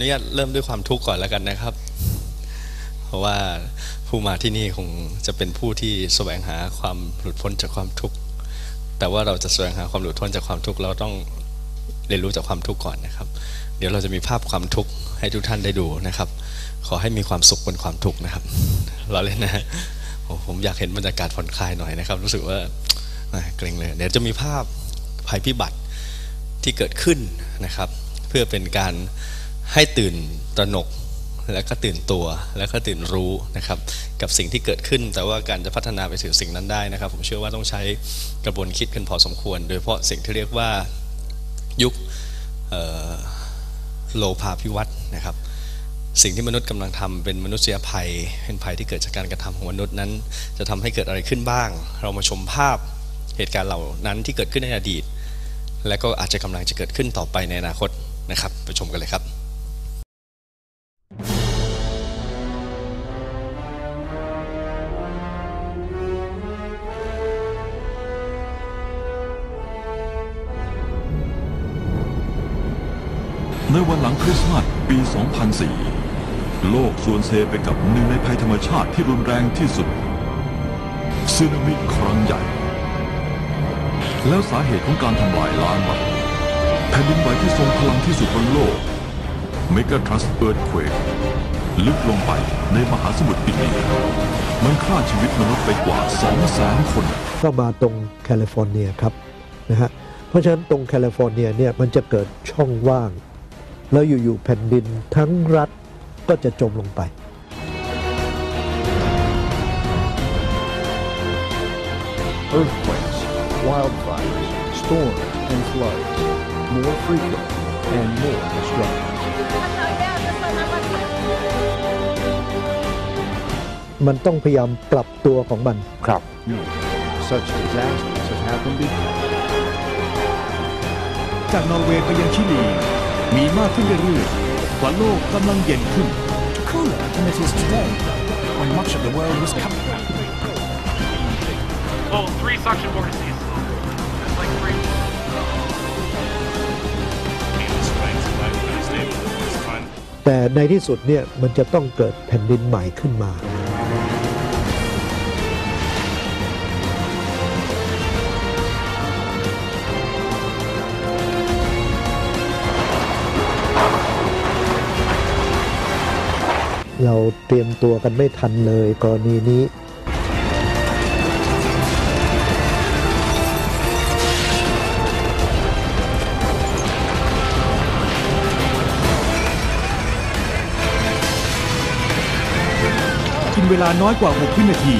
ขออนุญาตเริ่มด้วยความทุกข์ก่อนแล้วกันนะครับ เพราะว่าผู้มาที่นี่คงจะเป็นผู้ที่แสวงหาความหลุดพ้นจากความทุกข์ แต่ว่าเราจะแสวงหาความหลุดพ้นจากความทุกข์เราต้องเรียนรู้จากความทุกข์ก่อนนะครับ เดี๋ยวเราจะมีภาพความทุกข์ให้ทุกท่านได้ดูนะครับ ขอให้มีความสุขบนความทุกข์นะครับ เราเล่นนะโอ้ผมอยากเห็นบรรยากาศผ่อนคลายหน่อยนะครับ รู้สึกว่าแหม่เกรงเลย เดี๋ยวจะมีภาพภัยพิบัติที่เกิดขึ้นนะครับ เพื่อเป็นการ ให้ตื่นตระหนกแล้วก็ตื่นตัวแล้วก็ตื่นรู้นะครับกับสิ่งที่เกิดขึ้น แต่ว่าการจะพัฒนาไปถึงสิ่งนั้นได้นะครับ ผมเชื่อว่าต้องใช้กระบวนคิดกันพอสมควร โดยเฉพาะสิ่งที่เรียกว่ายุคโลภาพิวัตนะครับ สิ่งที่มนุษย์กำลังทำเป็นมนุษยภัยเป็นภัยที่เกิดจากการกระทำของมนุษย์นั้น จะทำให้เกิดอะไรขึ้นบ้าง เรามาชมภาพเหตุการณ์เหล่านั้นที่เกิดขึ้นในอดีต และก็อาจจะกำลังจะเกิดขึ้นต่อไปในอนาคตนะครับ ไปชมกันเลยครับ ในวันหลังคริสต์มาสปี 2004 โลกส่วนเซไปกับหนึ่งในภัยธรรมชาติที่รุนแรงที่สุดสึนามิครั้งใหญ่ แล้วสาเหตุของการทำลายล้างมันแผ่นดินไหวที่ทรงพลังที่สุดบนโลกเมก a ทรัสเอิร์ธเควกลึกลงไปในมหาสมุทรอินเดียมันฆ่าชีวิตมนุษย์ไปกว่า200,000คน ก็มาตรงแคลิฟอร์เนียครับนะฮะเพราะฉะนั้นตรงแคลิฟอร์เนียเนี่ยมันจะเกิดช่องว่าง แล้วอยู่ๆแผ่นดินทั้งรัฐก็จะจมลงไป earthquakes, wildfires, storms, and floods, more frequent and more destructive. มันต้องพยายามปรับตัวของมัน Crop. Such disasters have happened before. จากนอร์เวย์ไปยังชิลี มีมากขึ้นเรื่อยๆเพราะโลกกำลังเย็นขึ้น cooler than it is today, when much of the world was covered. Oh, three suction vortices. That's like three. It's right, right, very stable. It's fine. แต่ในที่สุดเนี่ยมันจะต้องเกิดแผ่นดินใหม่ขึ้นมา เราเตรียมตัวกันไม่ทันเลยกรณีนี้กินเวลาน้อยกว่า 6 วินาที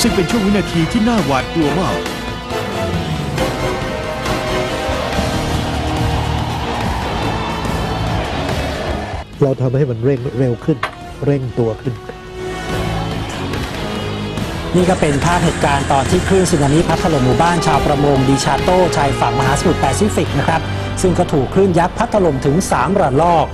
ซึ่งเป็นช่วงวินาทีที่น่าหวาดกลัวมาก เราทำให้มันเร่งเร็วขึ้น เร่งตัวขึ้น นี่ก็เป็นภาพเหตุการณ์ตอนที่คลื่นสึนามิพัดถล่มหมู่บ้านชาวประมงดิชาโตชายฝั่งมหาสมุทรแปซิฟิกนะครับ ซึ่งก็ถูกคลื่นยักษ์พัดถล่มถึง 3 ระลอก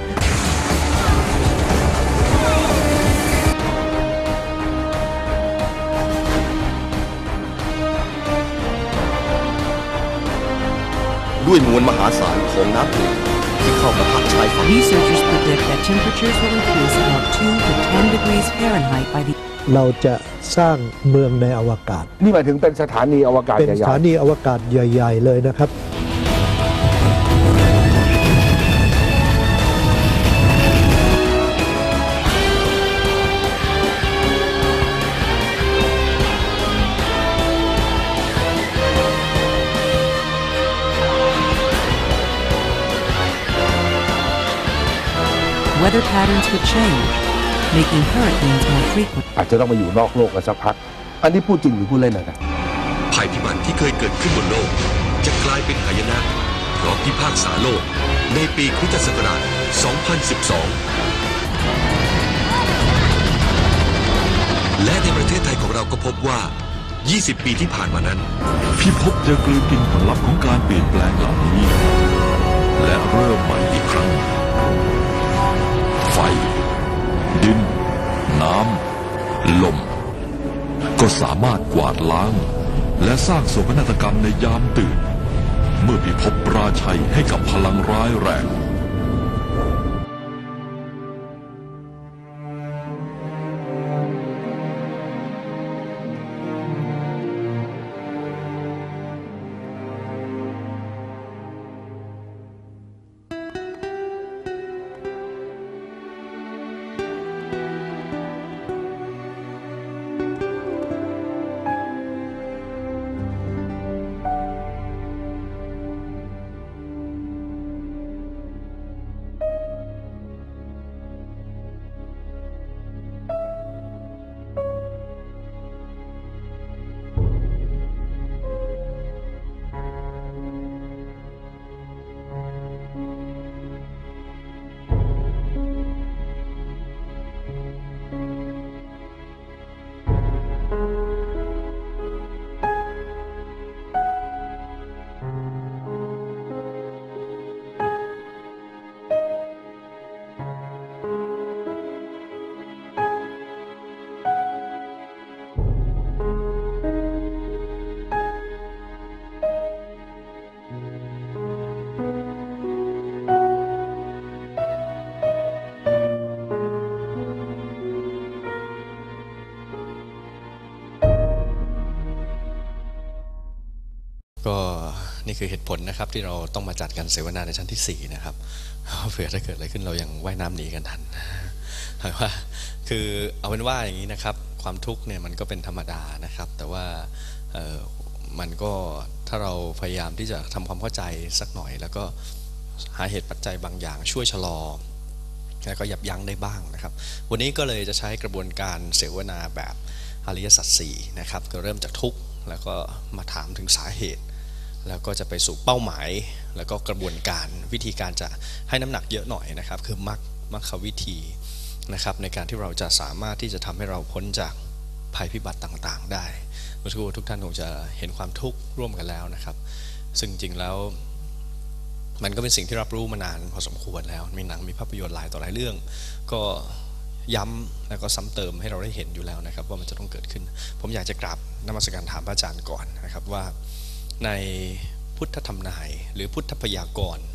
ด้วยมวลมหาศาลของน้ำทะเลที่ เข้ามาพัดชายฝั่ง Researchers predict that temperatures will increase about 2 to 10 degrees Fahrenheit by the เราจะสร้างเมืองในอวกาศ นี่หมายถึงเป็นสถานีอวกาศเป็นใหญ่สถานีอวกาศใหญ่ ๆ เลยนะครับ weather patterns could change, making hurricanes more frequent. อาจจะต้องมาอยู่นอกโลกกันสักพัก อันนี้พูดจริงหรือพูดเล่นนะภัยพิบัติที่เคยเกิดขึ้นบนโลก จะกลายเป็นหายนะเพราะพิพากษาโลก ในปีคริสตศักราช 2012 และในประเทศไทยของเราก็พบว่า 20 ปีที่ผ่านมานั้น พิภพจะกลืนกินผลลัพธ์ของการเปลี่ยนแปลงเหล่านี้ และเริ่มใหม่อีกครั้ง ไฟ ดิน น้ำ ลม ก็สามารถกวาดล้าง และสร้างโศกนาฏกรรมในยามตื่น เมื่อพิภพปราชัยให้กับพลังร้ายแรง คือเหตุผลนะครับที่เราต้องมาจัดการเสวนาในชั้นที่ 4 นะครับเผื่อถ้าเกิดอะไรขึ้นเรายังว่ายน้ำหนีกันทันแต่ว่าคือเอาเป็นว่าอย่างนี้นะครับ ความทุกข์เนี่ยมันก็เป็นธรรมดานะครับ แต่ว่ามันก็ถ้าเราพยายามที่จะทำความเข้าใจสักหน่อย แล้วก็หาเหตุปัจจัยบางอย่างช่วยชะลอแล้วก็ยับยั้งได้บ้างนะครับ วันนี้ก็เลยจะใช้กระบวนการเสวนาแบบอริยสัจสี่นะครับ ก็เริ่มจากทุกข์แล้วก็มาถามถึงสาเหตุ แล้วก็จะไปสู่เป้าหมาย แล้วก็กระบวนการวิธีการจะให้น้ำหนักเยอะหน่อยนะครับ คือมรรคมรรควิธีนะครับ ในการที่เราจะสามารถที่จะทำให้เราพ้นจากภัยพิบัติต่างๆ ได้เมื่อสักครู่ทุกท่านคงจะเห็นความทุกข์ร่วมกันแล้วนะครับ ซึ่งจริงๆแล้วมันก็เป็นสิ่งที่รับรู้มานานพอสมควรแล้ว มีหนังมีภาพยนตร์หลายต่อหลายเรื่อง ก็ย้ำแล้วก็ซ้ำเติมให้เราได้เห็นอยู่แล้วนะครับ ว่ามันจะต้องเกิดขึ้น ผมอยากจะกราบนมัสการถามพระอาจารย์ก่อนนะครับว่า ในพุทธธรรมนายหรือพุทธพยากรณ์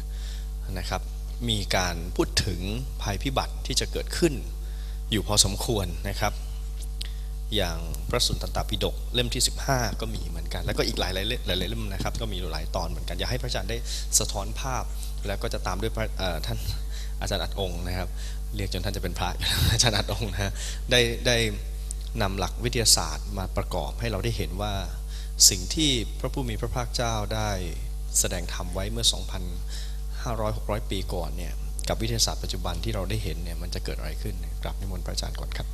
นะครับมีการพูดถึงภัยพิบัติที่จะเกิดขึ้น อยู่พอสมควรนะครับ อย่างพระสุนทรตปิฎกเล่มที่ 15 ก็มีเหมือนกัน แล้วก็อีกหลายหลายหลายหลายเล่มนะครับก็มีหลายตอนเหมือนกันอยากให้พระอาจารย์ได้สะท้อนภาพ แล้วก็จะตามด้วยท่านอาจารย์อัดองค์นะครับ เรียกจนท่านจะเป็นพระอาจารย์อัดองค์นะฮะได้ได้นำหลักวิทยาศาสตร์มาประกอบให้เราได้เห็นว่า สิ่งที่พระผู้มีพระภาคเจ้าได้แสดงธรรมไว้เมื่อ 2,500-600 ปีก่อนเนี่ยกับวิทยาศาสตร์ปัจจุบันที่เราได้เห็นเนี่ยมันจะเกิดอะไรขึ้นกราบนิมนต์พระอาจารย์ก่อนครับ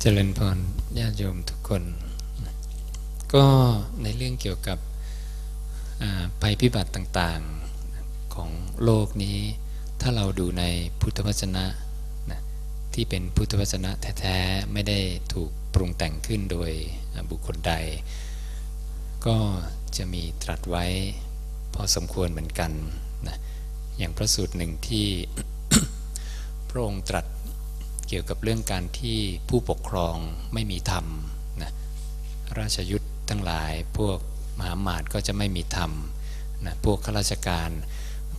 เจริญพรญาติโยมทุกคน ก็ในเรื่องเกี่ยวกับภัยพิบัติต่างๆของโลกนี้ ถ้าเราดูในพุทธวจนะนะที่เป็นพุทธวจนะแท้ๆ ไม่ได้ถูก ปรุงแต่งขึ้นโดยบุคคลใด ก็จะมีตรัสไว้พอสมควรเหมือนกันนะอย่างพระสูตรหนึ่งที่พระองค์ตรัสเกี่ยวกับเรื่องการที่ผู้ปกครองไม่มีธรรมนะราชยุทธ์ทั้งหลายพวกมหาหมาตก็จะไม่มีธรรมนะพวกข้าราชการ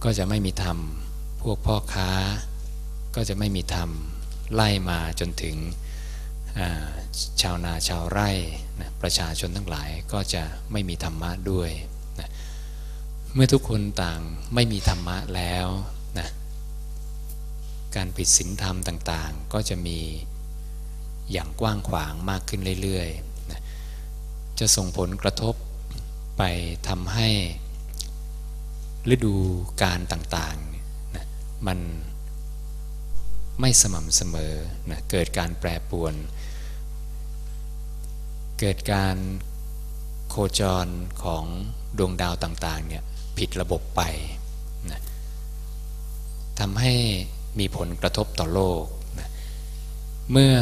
ก็จะไม่มีธรรม พวกพ่อค้าก็จะไม่มีธรรม ไล่มาจนถึง ชาวนาชาวไร่นะประชาชนทั้งหลายก็จะไม่มีธรรมะด้วยนะเมื่อทุกคนต่างไม่มีธรรมะแล้วนะการผิดศีลธรรมต่างๆ ก็จะมีอย่างกว้างขวางมากขึ้นเรื่อยๆนะจะส่งผลกระทบไปทำให้ฤดูการต่างๆนะมัน ไม่สม่ำเสมอนะเกิดการแปรปรวน เกิดการโคจรของดวงดาวต่างๆเนี่ยผิดระบบไปนะทำให้มีผลกระทบต่อโลกนะเมื่อ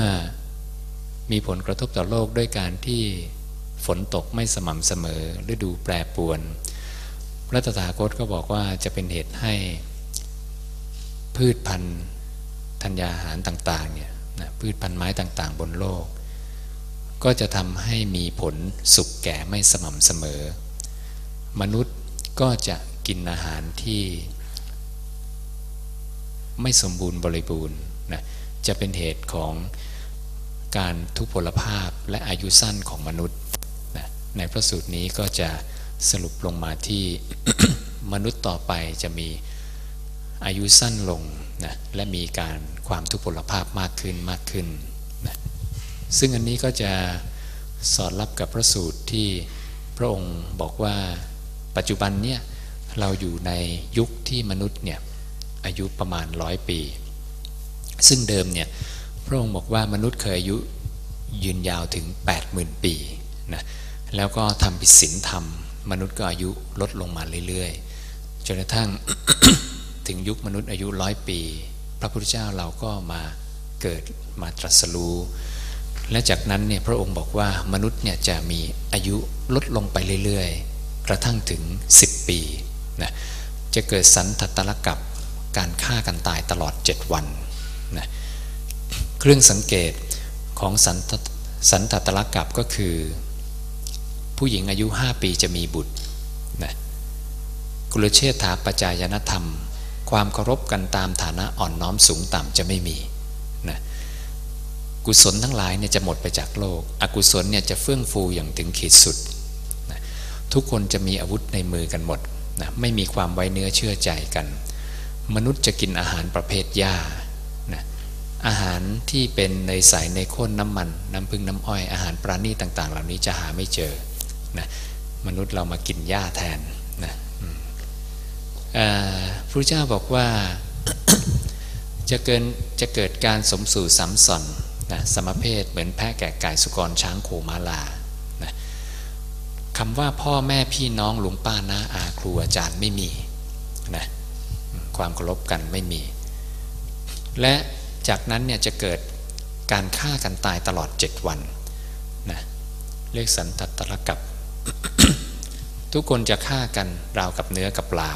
มีผลกระทบต่อโลกด้วยการที่ฝนตกไม่สม่ำเสมอฤดูแปรปรวน พระตถาคตก็บอกว่าจะเป็นเหตุให้พืชพันธุ์ ธัญญาหารต่างๆเนี่ยนะพืชพันธุ์ไม้ต่างๆ บนโลก ก็จะทำให้มีผลสุกแก่ไม่สม่ำเสมอ มนุษย์ก็จะกินอาหารที่ไม่สมบูรณ์บริบูรณ์นะจะเป็นเหตุของการทุพพลภาพและอายุสั้นของมนุษย์นะในพระสูตรนี้ก็จะสรุปลงมาที่มนุษย์ต่อไปจะมี อายุสั้นลงนะและมีการความทุพพลภาพมากขึ้นมากขึ้นนะซึ่งอันนี้ก็จะสอดรับกับพระสูตรที่พระองค์บอกว่าปัจจุบันเนี่ยเราอยู่ในยุคที่มนุษย์เนี่ยอายุประมาณร้อยปี ซึ่งเดิมเนี่ยพระองค์บอกว่ามนุษย์เคยอายุยืนยาวถึง 80,000 ปีนะแล้วก็ทำผิดศีลธรรม มนุษย์ก็อายุลดลงมาเรื่อยๆจนกระทั่ง ถึงยุคมนุษย์อายุร้อยปี พระพุทธเจ้าเราก็มาเกิดมาตรัสรู้และจากนั้นเนี่ยพระองค์บอกว่ามนุษย์เนี่ยจะมีอายุลดลงไปเรื่อยๆ กระทั่งถึง 10 ปีนะจะเกิดสันทัตตลกับการฆ่ากันตายตลอด 7 วันนะเครื่องสังเกตของสันสันตตลกับก็คือ ผู้หญิงอายุ 5 ปีจะมีบุตรนะกุลเชษฐาปจายนธรรม ความเคารพกันตามฐานะอ่อนน้อมสูงต่ำจะไม่มีนะกุศลทั้งหลายเนี่ยจะหมดไปจากโลก อกุศลเนี่ยจะเฟื่องฟูอย่างถึงขีดสุดนะทุกคนจะมีอาวุธในมือกันหมดนะไม่มีความไว้เนื้อเชื่อใจกัน มนุษย์จะกินอาหารประเภทหญ้านะอาหารที่เป็นในใสในข้นน้ำมัน น้ำพึ่งน้ำอ้อยอาหารปราณีตต่างๆ เหล่านี้จะหาไม่เจอนะมนุษย์เรามากินหญ้าแทน พระเจ้าบอกว่าจะเกินจะเกิดการสมสู่สัมสอนนะสมเพศเหมือนแพะแกะไก่สุกรช้างโคมาลานะคำว่าพ่อแม่พี่น้องลุงป้าน้าอาครูอาจารย์ไม่มีนะความเคารพกันไม่มี และจากนั้นเนี่ยจะเกิดการฆ่ากันตายตลอดเจ็ดวันนะเรียกสันตัตรกับ ทุกคนจะฆ่ากันราวกับเนื้อกับปลา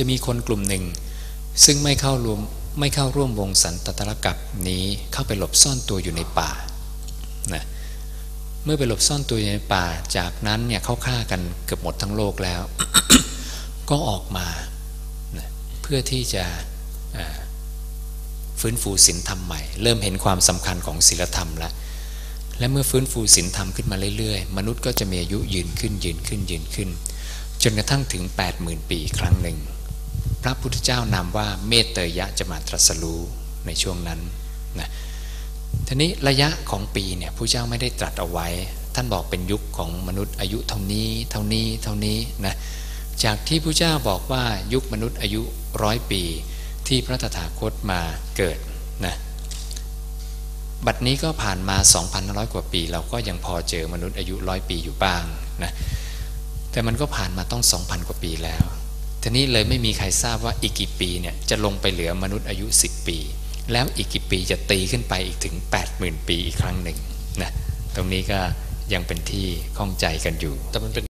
จะมีคนกลุ่มหนึ่ง ซึ่งไม่เข้ารวมไม่เข้าร่วมวงสันตตรกับนี้เข้าไปหลบซ่อนตัวอยู่ในป่านะเมื่อไปหลบซ่อนตัวอยู่ในป่า จากนั้นเนี่ยเขาฆ่ากันเกือบหมดทั้งโลกแล้ว ก็ออกมานะเพื่อที่จะฟื้นฟูศีลธรรมใหม่ เริ่มเห็นความสำคัญของศีลธรรมแล้วและเมื่อฟื้นฟูศีลธรรมขึ้นมาเรื่อยๆ มนุษย์ก็จะมีอายุยืนขึ้นยืนขึ้นยืนขึ้น จนกระทั่งถึง 80,000 ปีอีครั้งหนึ่ง พระพุทธเจ้านามว่าเมตเตยะจะมาตรัสรู้ในช่วงนั้นนะทีนี้ระยะของปีเนี่ยผู้เจ้าไม่ได้ตรัสเอาไว้ ท่านบอกเป็นยุคของมนุษย์อายุเท่านี้ เท่านี้เท่านี้นะจากที่ผู้เจ้าบอกว่ายุคมนุษย์อายุร้อยปีที่พระตถาคตมาเกิดนะบัดนี้ก็ผ่านมา 2,500 กว่าปี เราก็ยังพอเจอมนุษย์อายุร้อยปีอยู่บ้างนะแต่มันก็ผ่านมาต้อง 2,000 กว่าปีแล้ว ทีนี้เลยไม่มีใครทราบว่าอีกกี่ปีเนี่ยจะลงไปเหลือมนุษย์อายุ 10 ปี แล้วอีกกี่ปีจะตีขึ้นไปอีกถึง 80,000 ปีอีกครั้งหนึ่งนะตรงนี้ก็ยังเป็นที่ข้องใจกันอยู่แต่มันเป็น